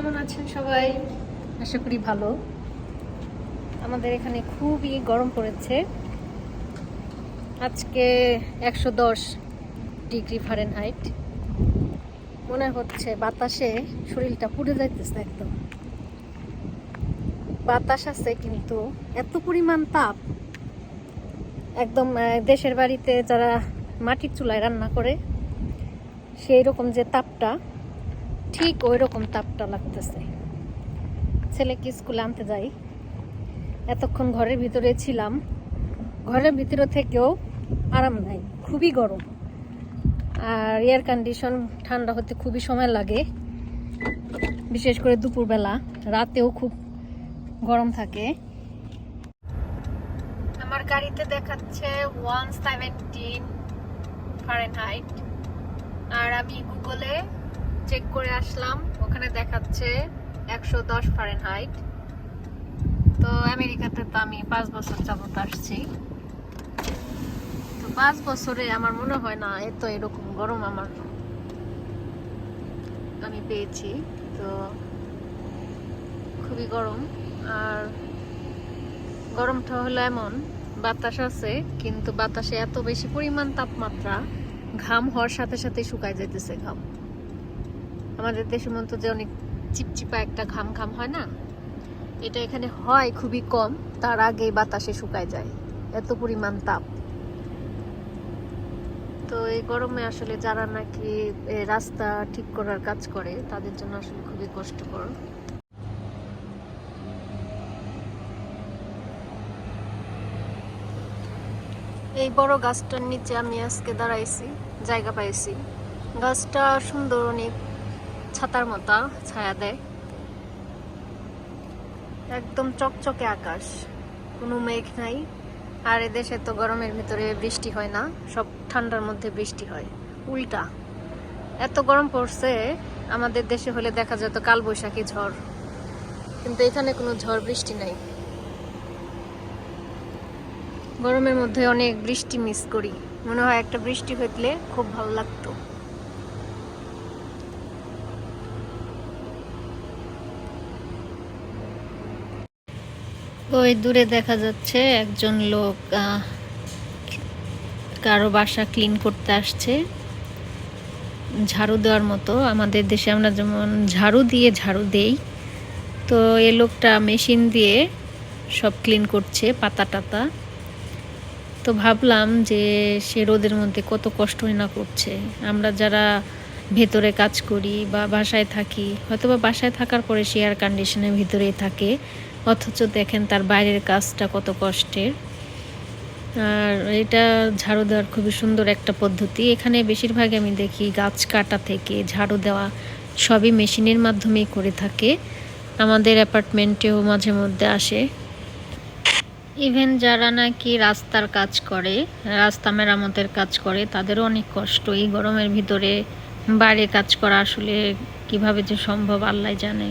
কেমন আছেন সবাই? আশা করি ভালো। আমাদের এখানে খুবই গরম পড়েছে। আজকে একশো দশ ডিগ্রি ফারেনহাইট মনে হচ্ছে বাতাসে শরীরটা পুড়ে যাইতেছে একদম। বাতাস আছে কিন্তু এত পরিমাণ তাপ। একদম দেশের বাড়িতে যারা মাটির চুলায় রান্না করে, সেই রকম যে তাপটা ঠিক ওই রকম তাপটা লাগতেছে। ছেলেকে স্কুলে আনতে যাই। এতক্ষণ ঘরের ভিতরে ছিলাম। ঘরের ভিতরে থেকেও আরাম নাই, খুবই গরম। আর এয়ার কন্ডিশন ঠান্ডা হতে খুবই সময় লাগে। বিশেষ করে দুপুরবেলা, রাতেও খুব গরম থাকে। আমার গাড়িতে দেখাচ্ছে ওয়ান সেভেন্টিন ফারেনহাইট আর আমি গুগলে চেক করে আসলাম। ওখানে দেখাচ্ছে একশো দশ ফারেনহাইট তো আমেরিকাতে তো আমি পাঁচ বছর যাবত আসছি। তো পাঁচ বছরে আমার মনে হয় না এত এরকম গরম আমার আমি পেয়েছি। তো খুবই গরম। আর গরমটা হলো এমন, বাতাস আছে, কিন্তু বাতাসে এত বেশি পরিমাণ তাপমাত্রা, ঘাম হওয়ার সাথে সাথে শুকায় যাইতেছে ঘাম। আমাদের দেশের মতো যে অনেক চিপচিপা একটা ঘাম ঘাম হয় না, এটা এখানে হয় খুবই কম, তার আগে বাতাসে শুকায় যায়, এত পরিমাণ তাপ। তো এই গরমে আসলে যারা নাকি রাস্তা ঠিক করার কাজ করে, তাদের জন্য আসলে খুবই কষ্টকর। এই বড় গাছটার নিচে আমি আজকে দাঁড়াইছি, জায়গা পাইছি। গাছটা সুন্দর, অনেক ছাতার মতো ছায়া দেয়। একদম চকচকে আকাশ। কোনো মেঘ নাই। আর এদেশে তো গরমের ভিতরে বৃষ্টি হয় না। সব ঠান্ডার মধ্যে বৃষ্টি হয়। উল্টা। এত গরম পড়ছে, আমাদের দেশে হলে দেখা যেত কালবৈশাখী ঝড়। কিন্তু এখানে কোনো ঝড় বৃষ্টি নাই। গরমের মধ্যে অনেক বৃষ্টি মিস করি। মনে হয় একটা বৃষ্টি হইলে খুব ভালো লাগতো। ওই দূরে দেখা যাচ্ছে একজন লোক কারও বাসা ক্লিন করতে আসছে। ঝাড়ু দেওয়ার মতো, আমাদের দেশে আমরা যেমন ঝাড়ু দিয়ে ঝাড়ু দেই, তো এ লোকটা মেশিন দিয়ে সব ক্লিন করছে, পাতা টাতা। তো ভাবলাম যে সে রোদের মধ্যে কত কষ্টই না করছে। আমরা যারা ভেতরে কাজ করি বা বাসায় থাকি হয়তো বা বাসায় থাকার পরে সে এয়ার কন্ডিশনের ভিতরেই থাকে অথচ দেখেন তার বাইরের কাজটা কত কষ্টের। আর এটা ঝাড়ু দেওয়ার খুবই সুন্দর একটা পদ্ধতি। এখানে বেশিরভাগ আমি দেখি গাছ কাটা থেকে ঝাড়ু দেওয়া সবই মেশিনের মাধ্যমেই করে থাকে। আমাদের অ্যাপার্টমেন্টেও মাঝে মধ্যে আসে। ইভেন যারা নাকি রাস্তার কাজ করে, রাস্তা মেরামতের কাজ করে, তাদেরও অনেক কষ্ট। এই গরমের ভিতরে বাইরে কাজ করা আসলে কীভাবে যে সম্ভব আল্লাহ জানে।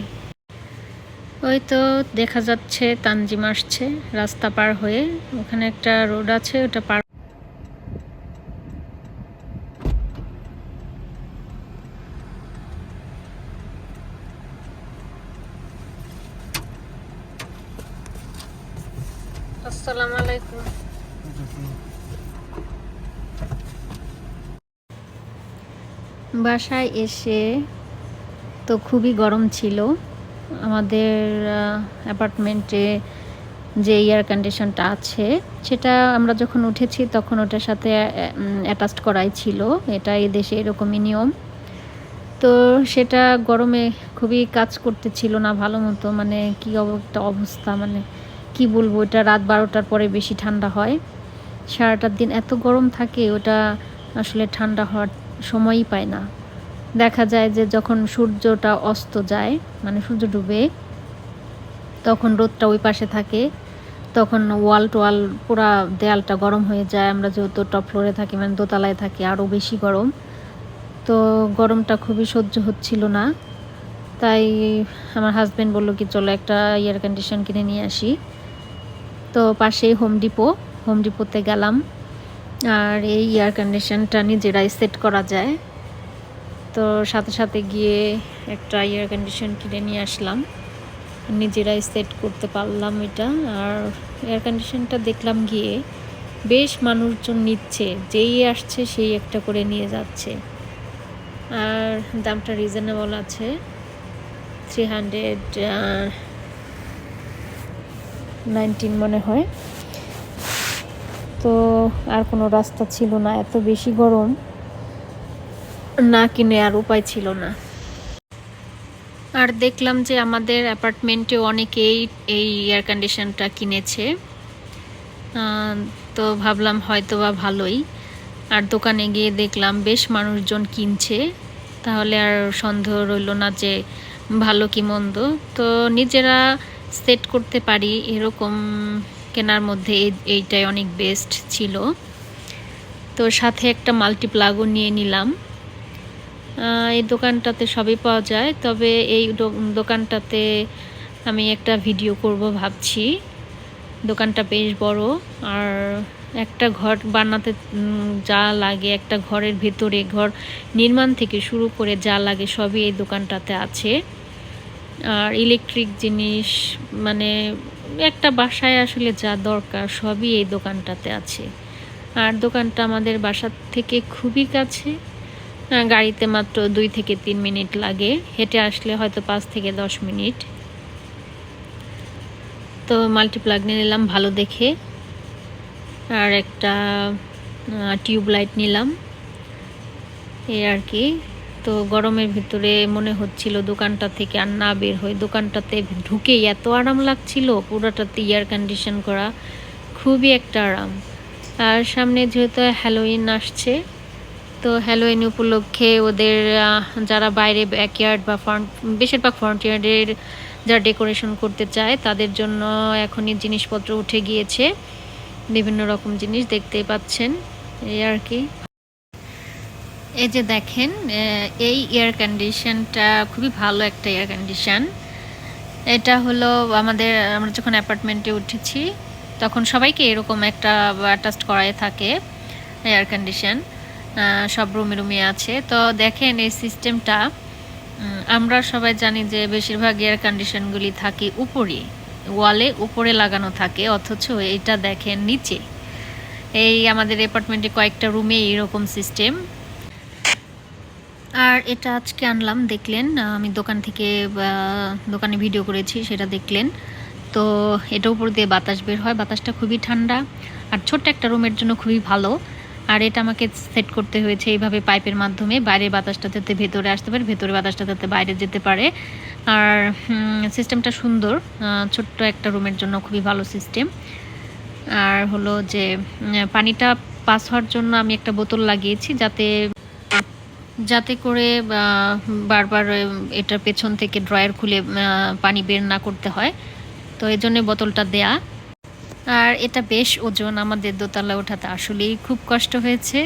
ওই তো দেখা যাচ্ছে, তানজিম আসছে, রাস্তা পার হয়ে। ওখানে একটা রোড আছে, ওটা পার আলাইকুম। বাসায় এসে তো খুবই গরম ছিল। আমাদের অ্যাপার্টমেন্টে যে এয়ার কন্ডিশনটা আছে, সেটা আমরা যখন উঠেছি তখন ওটার সাথে অ্যাটাচড করাই ছিল। এটা এই দেশে এরকমই নিয়ম। তো সেটা গরমে খুবই কাজ করতেছিল না ভালো মতো। মানে কি একটা অবস্থা মানে কি বলব, এটা রাত বারোটার পরে বেশি ঠান্ডা হয়। সারাটার দিন এত গরম থাকে, ওটা আসলে ঠান্ডা হওয়ার সময়ই পায় না। দেখা যায় যে যখন সূর্যটা অস্ত যায় মানে সূর্য ডুবে, তখন রোদটা ওই পাশে থাকে, তখন ওয়াল টোয়াল পুরা দেয়ালটা গরম হয়ে যায়। আমরা যেহেতু টপ ফ্লোরে থাকি মানে দোতলায় থাকি আরও বেশি গরম। তো গরমটা খুবই সহ্য হচ্ছিল না। তাই আমার হাজব্যান্ড বলল কি, চলো একটা এয়ার কন্ডিশন কিনে নিয়ে আসি। তো পাশেই হোম ডিপো হোম ডিপোতে গেলাম। আর এই এয়ার কন্ডিশনটা নিজেরাই সেট করা যায়। তো সাথে সাথে গিয়ে একটা এয়ার কন্ডিশন কিনে নিয়ে আসলাম। নিজেরাই সেট করতে পারলাম এটা। আর এয়ার কন্ডিশনটা দেখলাম গিয়ে বেশ মানুষজন নিচ্ছে, যেই আসছে সেই একটা করে নিয়ে যাচ্ছে। আর দামটা রিজনেবল আছে। থ্রি হান্ড্রেড নাইনটিন মনে হয়। তো আর কোনো রাস্তা ছিল না, এত বেশি গরম। না কিনে আর উপায় ছিল না। আর দেখলাম যে আমাদের অ্যাপার্টমেন্টে অনেকেই এই এয়ার কন্ডিশনটা কিনেছে। তো ভাবলাম হয়তো বা ভালোই। আর দোকানে গিয়ে দেখলাম বেশ মানুষজন কিনছে। তাহলে আর সন্দেহ রইল না যে ভালো কি মন্দ। তো নিজেরা সেট করতে পারি এরকম কেনার মধ্যে এই- এইটাই অনেক বেস্ট ছিল। তো সাথে একটা মাল্টিপ্লাগও নিয়ে নিলাম। এই দোকানটাতে সবই পাওয়া যায়। তবে এই দোকানটাতে আমি একটা ভিডিও করব ভাবছি। দোকানটা বেশ বড়। আর একটা ঘর বানাতে যা লাগে, একটা ঘরের ভেতরে ঘর নির্মাণ থেকে শুরু করে যা লাগে সবই এই দোকানটাতে আছে। আর ইলেকট্রিক জিনিস মানে একটা বাসায় আসলে যা দরকার সবই এই দোকানটাতে আছে। আর দোকানটা আমাদের বাসার থেকে খুবই কাছে। গাড়িতে মাত্র দুই থেকে তিন মিনিট লাগে। হেঁটে আসলে হয়তো পাঁচ থেকে দশ মিনিট। তো মাল্টিপ্লাগ নিয়ে নিলাম, ভালো দেখে। আর একটা টিউব লাইট নিলাম। এই আর কি। তো গরমের ভিতরে মনে হচ্ছিল দোকানটা থেকে আর না বের হয়ে দোকানটাতে ঢুকেই এত আরাম লাগছিল। পুরোটাতে এয়ার কন্ডিশন করা খুবই একটা আরাম। আর সামনে যেহেতু হ্যালোইন আসছে তো হ্যালোইন উপলক্ষে ওদের যারা বাইরে ব্যাকয়ার্ড বা ফ্রন্ট বেশিরভাগ ফ্রন্ট ইয়ার্ডের যারা ডেকোরেশন করতে চায়, তাদের জন্য এখনই জিনিসপত্র উঠে গিয়েছে। বিভিন্ন রকম জিনিস দেখতেই পাচ্ছেন। এই আর কি। এই যে দেখেন এই এয়ার কন্ডিশনটা খুবই ভালো একটা এয়ার কন্ডিশন এটা হলো আমাদের, আমরা যখন অ্যাপার্টমেন্টে উঠেছি, তখন সবাইকে এরকম একটা অ্যাটাচ করাই থাকে এয়ার কন্ডিশন সব রুমে রুমে আছে। তো দেখেন এই সিস্টেমটা আমরা সবাই জানি যে বেশিরভাগ এয়ার কন্ডিশনগুলি থাকে উপরে ওয়ালে উপরে লাগানো থাকে, অথচ এইটা দেখেন নিচে। এই আমাদের অ্যাপার্টমেন্টে কয়েকটা রুমে এরকম সিস্টেম আর এটা আজকে আনলাম, দেখলেন, আমি দোকান থেকে দোকানে ভিডিও করেছি, সেটা দেখলেন। তো এটা উপর দিয়ে বাতাস বের হয়, বাতাসটা খুবই ঠান্ডা। আর ছোট্ট একটা রুমের জন্য খুবই ভালো। আর এটা আমাকে সেট করতে হয়েছে এইভাবে পাইপের মাধ্যমে। বাইরের বাতাসটা যাতে ভেতরে আসতে পারে ভেতরে বাতাসটা যাতে বাইরে যেতে পারে। আর সিস্টেমটা সুন্দর। ছোট্ট একটা রুমের জন্য খুবই ভালো সিস্টেম আর হলো যে পানিটা পাস হওয়ার জন্য আমি একটা বোতল লাগিয়েছি যাতে যাতে করে বারবার এটার পেছন থেকে ড্রয়ার খুলে পানি বের না করতে হয়। তো এই জন্য বোতলটা দেয়া। আর এটা বেশ ওজন আমাদের দোতলা ওঠাতে আসলেই খুব কষ্ট হয়েছে।